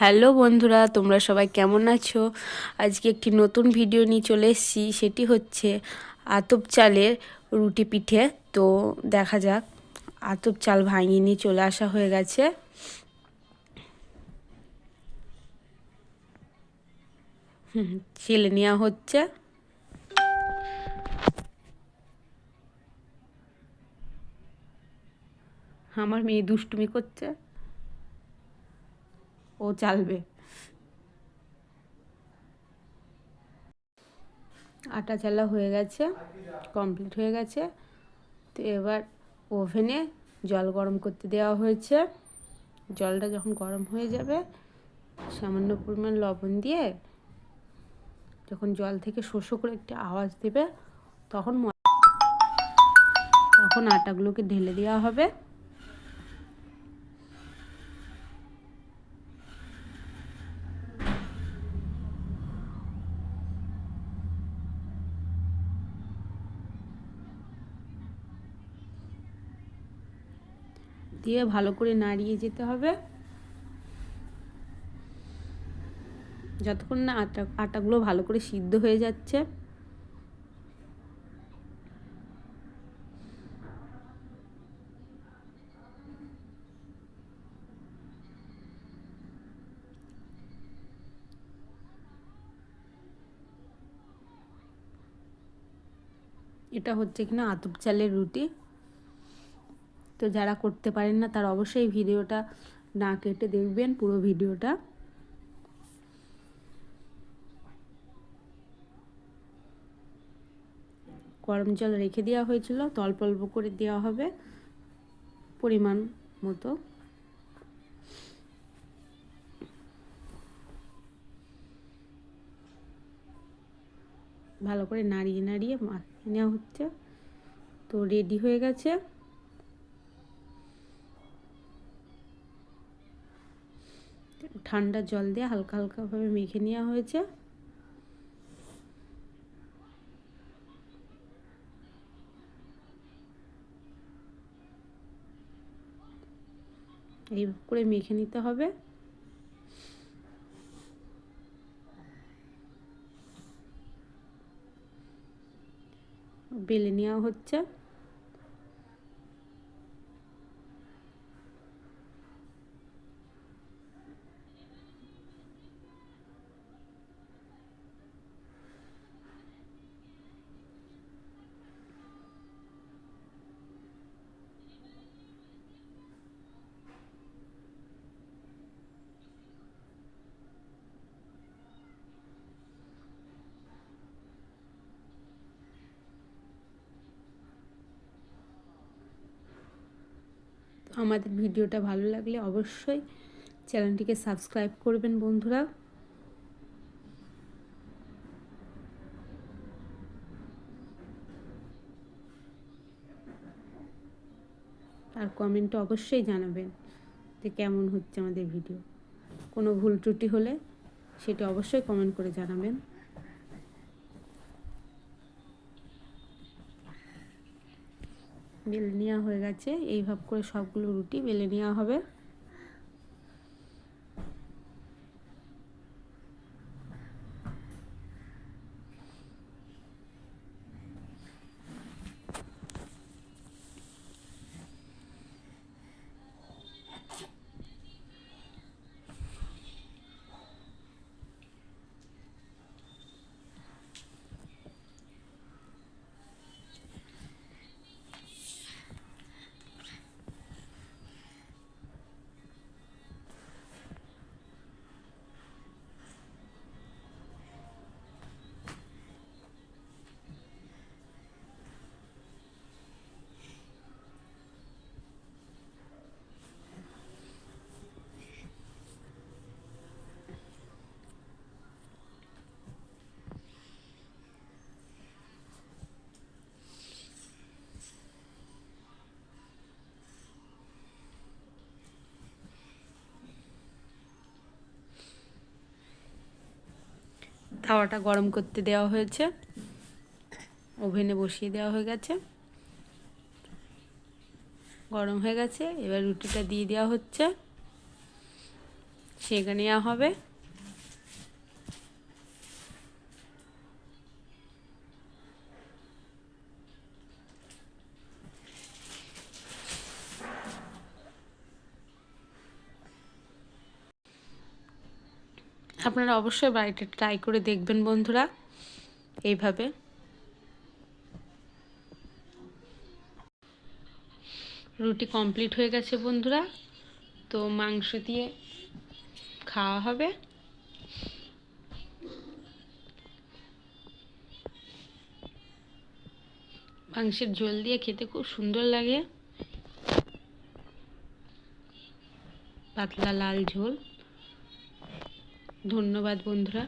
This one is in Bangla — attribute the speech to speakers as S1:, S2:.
S1: হ্যালো বন্ধুরা, তোমরা সবাই কেমন আছো? আজকে একটি নতুন ভিডিও নিয়ে চলে এসেছি, সেটি হচ্ছে আতপ চালের রুটি পিঠে। তো দেখা যাক, আতপ চাল ভাঙিয়ে নিয়ে চলে আসা হয়ে গেছে। হুম, ছেলে নেওয়া হচ্ছে। আমার মেয়ে দুষ্টুমি করছে। ও চালবে। আটা চালা হয়ে গেছে কমপ্লিট হয়ে গেছে। তো এবার ওভেনে জল গরম করতে দেওয়া হয়েছে। জলটা যখন গরম হয়ে যাবে, সামান্য পরিমাণ লবণ দিয়ে যখন জল থেকে শোষো করে একটি আওয়াজ দেবে, তখন তখন আটাগুলোকে ঢেলে দেওয়া হবে। দিয়ে ভালো করে নাড়িয়ে যেতে হবে। যতক্ষণ না আটা, আটাগুলো ভালো করে সিদ্ধ হয়ে যাচ্ছে। এটা হচ্ছে কিনা আতপ চালের রুটি। তো যারা করতে পারেন না, তারা অবশ্যই ভিডিওটা না কেটে দেখবেন, পুরো ভিডিওটা। গরম জল রেখে দেওয়া হয়েছিল, তো অল্প অল্প করে দেওয়া হবে পরিমাণ মতো। ভালো করে নাড়িয়ে নাড়িয়ে নেওয়া হচ্ছে। তো রেডি হয়ে গেছে। ঠান্ডা জল দিয়ে হালকা হালকাভাবে মেখে নেওয়া হয়েছে। এই করে মেখে নিতে হবে। বেলে নেওয়া হচ্ছে। আমাদের ভিডিওটা ভালো লাগলে অবশ্যই চ্যানেলটিকে সাবস্ক্রাইব করবেন বন্ধুরা। আর কমেন্টে অবশ্যই জানাবেন যে কেমন হচ্ছে আমাদের ভিডিও কোনো ভুল ত্রুটি হলে সেটি অবশ্যই কমেন্ট করে জানাবেন। বেলে নেওয়া হয়ে গেছে। এইভাবে করে সবগুলো রুটি বেলে নেওয়া হবে। তাওয়াটা গরম করতে দেওয়া হয়েছে। ওভেনে বসিয়ে দেওয়া হয়ে গেছে। গরম হয়ে গেছে, এবার রুটিটা দিয়ে দেওয়া হচ্ছে। সেখানে হবে। আপনারা অবশ্যই বাড়িতে ট্রাই করে দেখবেন বন্ধুরা, এইভাবে। রুটি কমপ্লিট হয়ে গেছে বন্ধুরা, তো মাংস দিয়ে খাওয়া হবে। মাংসের ঝোল দিয়ে খেতে খুব সুন্দর লাগে। পাতলা লাল ঝোল। ধন্যবাদ বন্ধুরা।